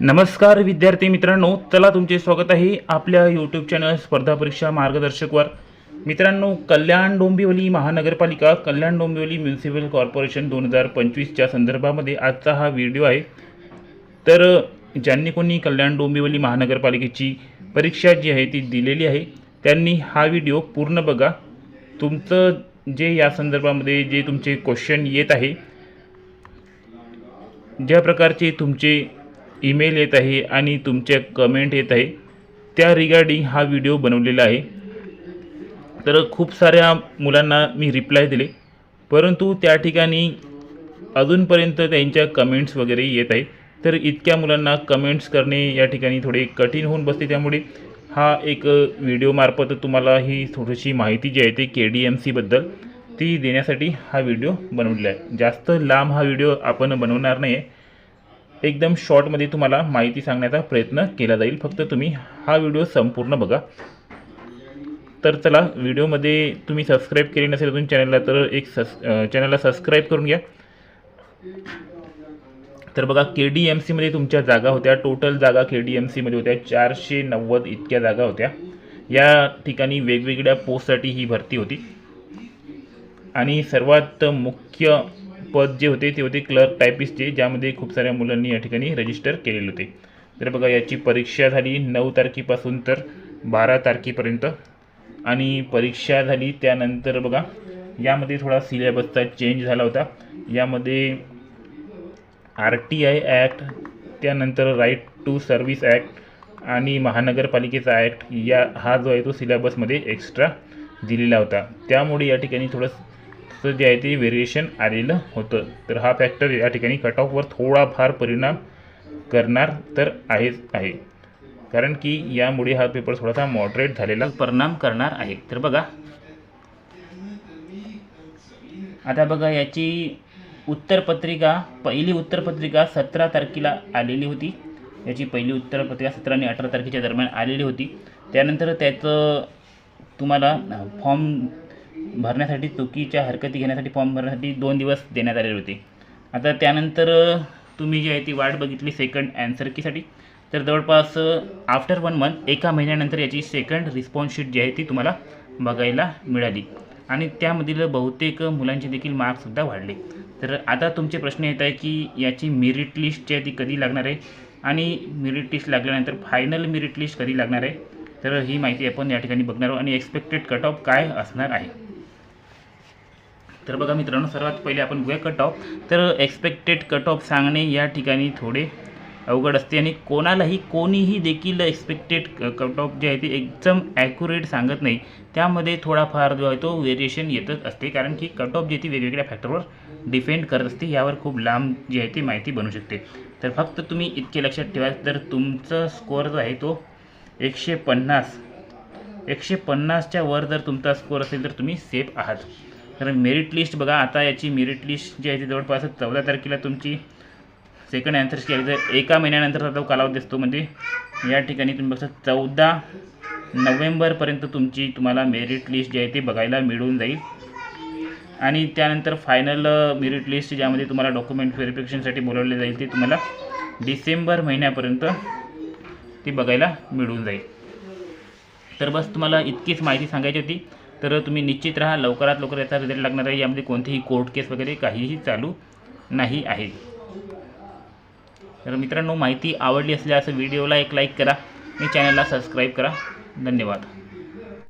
नमस्कार विद्यार्थी मित्रांनो चला तुमचे स्वागत आहे आपल्या यूट्यूब चॅनल स्पर्धा परीक्षा मार्गदर्शकवर. मित्रांनो कल्याण डोंबिवली महानगरपालिका कल्याण डोंबिवली म्युन्सिपल कॉर्पोरेशन दोन हजार पंचवीसच्या संदर्भामध्ये आजचा हा व्हिडिओ आहे. तर ज्यांनी कोणी कल्याण डोंबिवली महानगरपालिकेची परीक्षा जी आहे ती दिलेली आहे त्यांनी हा व्हिडिओ पूर्ण बघा. तुमचं जे या संदर्भामध्ये जे तुमचे क्वेश्चन येत आहे ज्या प्रकारचे तुमचे ईमेल येत आहे आणि तुमच्या कमेंट येत आहे. त्या रिगार्डिंग हा व्हिडिओ बनवलेला आहे. तर खूप साऱ्या मुलांना मी रिप्लाय दिले. परंतु त्या ठिकाणी अजूनपर्यंत त्यांच्या कमेंट्स वगैरे येत आहे. तर इतक्या मुलांना कमेंट्स करणे या ठिकाणी थोडे कठीण होऊन बसते. त्यामुळे हा एक व्हिडिओमार्फत तुम्हाला ही थोडीशी माहिती जी आहे ती के डी एम सीबद्दल ती देण्यासाठी हा व्हिडिओ बनवलेला आहे. जास्त लांब हा व्हिडिओ आपण बनवणार नाही आहे एकदम शॉर्टमध्ये तुम्हाला माहिती सांगण्याचा प्रयत्न केला जाईल. फक्त तुम्ही हा व्हिडिओ संपूर्ण बघा. तर चला व्हिडिओमध्ये तुम्ही सबस्क्राईब केले नसेल अजून चॅनलला तर एक सस चॅनलला सबस्क्राईब करून घ्या. तर बघा के डी एम सीमध्ये तुमच्या जागा होत्या. टोटल जागा के डी एम सीमध्ये होत्या. चारशे नव्वद इतक्या जागा होत्या. या ठिकाणी वेगवेगळ्या पोस्टसाठी ही भरती होती. आणि सर्वात मुख्य पद जे होते ते होते क्लर्क टायपिस्टचे ज्यामध्ये खूप साऱ्या मुलांनी या ठिकाणी रजिस्टर केलेले होते. तर बघा याची परीक्षा झाली नऊ तारखेपासून तर बारा तारखेपर्यंत. आणि परीक्षा झाली त्यानंतर बघा यामध्ये थोडा सिलेबसचा चेंज झाला होता. यामध्ये आर टी आय ॲक्ट त्यानंतर राईट टू सर्व्हिस ॲक्ट आणि महानगरपालिकेचा ॲक्ट या हा जो आहे तो सिलेबसमध्ये एक्स्ट्रा दिलेला होता. त्यामुळे या ठिकाणी थोडं जे आहे ते व्हेरिएशन आलेलं होतं. तर हा फॅक्टर या ठिकाणी कट ऑफवर थोडाफार परिणाम करणार तर आहेच आहे. कारण की यामुळे हा पेपर थोडासा मॉडरेट झालेला परिणाम करणार आहे. तर बघा. आता बघा याची उत्तरपत्रिका पहिली उत्तरपत्रिका सतरा तारखेला आलेली होती. याची पहिली उत्तरपत्रिका सतरा आणि अठरा तारखेच्या दरम्यान आलेली होती. त्यानंतर त्याचं तुम्हाला फॉर्म भरण्यासाठी चुकीच्या हरकती घेण्यासाठी फॉर्म भरण्यासाठी दोन दिवस देण्यात आलेले होते. आता त्यानंतर तुम्ही जी आहे ती वाट बघितली सेकंड ॲन्सर कीसाठी. तर जवळपास आफ्टर वन मंथ एका महिन्यानंतर याची सेकंड रिस्पॉन्स शीट जी आहे ती तुम्हाला बघायला मिळाली. आणि त्यामधील बहुतेक मुलांचे देखील मार्कसुद्धा वाढले. तर आता तुमचे प्रश्न येत आहे की याची मेरिट लिस्ट जी आहे ती कधी लागणार आहे? आणि मेरिट लिस्ट लागल्यानंतर फायनल मेरिट लिस्ट कधी लागणार आहे? तर ही माहिती आपण या ठिकाणी बघणार आहोत. आणि एक्सपेक्टेड कट ऑफ काय असणार आहे? तर बघा मित्रांनो सर्वात पहिले आपण बघूया कट ऑफ तर एक्सपेक्टेड कट ऑफ सांगणे या ठिकाणी थोडे अवघड असते आणि कोणालाही कोणीही देखील एक्सपेक्टेड कट ऑफ जे आहे ते एकदम ॲक्युरेट सांगत नाही. त्यामध्ये थोडाफार जो आहे तो व्हेरिएशन येतच असते कारण की कट ऑफ जी ती वेगवेगळ्या फॅक्टरवर डिपेंड करत असते. यावर खूप लांब जी आहे ती माहिती बनू शकते. तर फक्त तुम्ही इतके लक्षात ठेवा तर तुमचा स्कोअर जो आहे तो एकशे पन्नास एकशे पन्नासच्या वर जर तुमचा स्कोअर असेल तर तुम्ही सेफ आहात. तर मेरिट लिस्ट बघा आता याची मेरिट लिस्ट जी आहे ती जवळपास चौदा तारखेला तुमची सेकंड ॲन्सर्स आहे. तर एका महिन्यानंतरचा तो कालावधी असतो म्हणजे या ठिकाणी तुम्ही बघता चौदा नोव्हेंबरपर्यंत तुमची तुम्हाला मेरिट लिस्ट जी आहे ती बघायला मिळून जाईल. आणि त्यानंतर फायनल मेरिट लिस्ट ज्यामध्ये तुम्हाला डॉक्युमेंट व्हेरिफिकेशनसाठी बोलवले जाईल ते तुम्हाला डिसेंबर महिन्यापर्यंत ती बघायला मिळून जाईल. तर बस तुम्हाला इतकीच माहिती सांगायची होती. तर तुम्ही निश्चित राहा लवकरात लवकर याचा रिझल्ट लागणार आहे. यामध्ये कोणतीही कोर्ट केस वगैरे काहीही चालू नाही आहे. तर मित्रांनो माहिती आवडली असल्यास व्हिडिओला एक लाईक करा. आणि चॅनलला सबस्क्राईब करा. धन्यवाद.